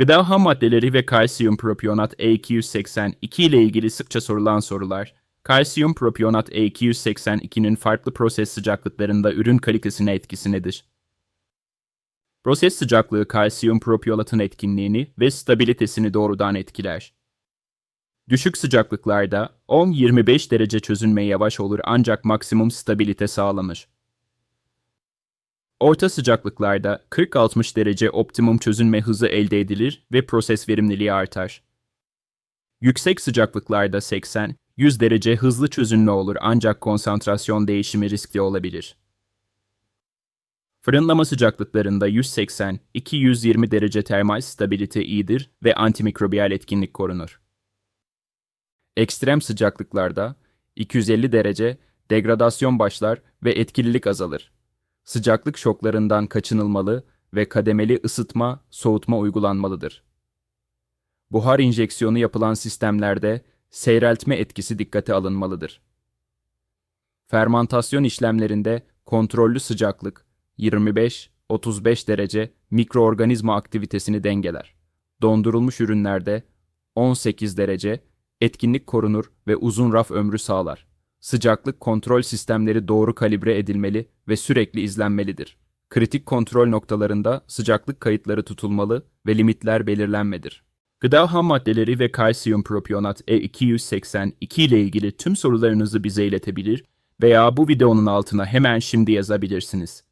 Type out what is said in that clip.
Gıda ham maddeleri ve kalsiyum propionat E282 ile ilgili sıkça sorulan sorular, kalsiyum propionat E282'nin farklı proses sıcaklıklarında ürün kalitesine etkisi nedir? Proses sıcaklığı kalsiyum propionatın etkinliğini ve stabilitesini doğrudan etkiler. Düşük sıcaklıklarda 10-25 derece çözünme yavaş olur ancak maksimum stabilite sağlanır. Orta sıcaklıklarda 40-60 derece optimum çözünme hızı elde edilir ve proses verimliliği artar. Yüksek sıcaklıklarda 80-100 derece hızlı çözünme olur ancak konsantrasyon değişimi riskli olabilir. Fırınlama sıcaklıklarında 180-220 derece termal stabilite iyidir ve antimikrobiyal etkinlik korunur. Ekstrem sıcaklıklarda 250 derece degradasyon başlar ve etkililik azalır. Sıcaklık şoklarından kaçınılmalı ve kademeli ısıtma, soğutma uygulanmalıdır. Buhar injeksiyonu yapılan sistemlerde seyreltme etkisi dikkate alınmalıdır. Fermantasyon işlemlerinde kontrollü sıcaklık 25-35 derece mikroorganizma aktivitesini dengeler. Dondurulmuş ürünlerde 18 derece etkinlik korunur ve uzun raf ömrü sağlar. Sıcaklık kontrol sistemleri doğru kalibre edilmeli ve sürekli izlenmelidir. Kritik kontrol noktalarında sıcaklık kayıtları tutulmalı ve limitler belirlenmedir. Gıda ham maddeleri ve kalsiyum propionat E282 ile ilgili tüm sorularınızı bize iletebilir veya bu videonun altına hemen şimdi yazabilirsiniz.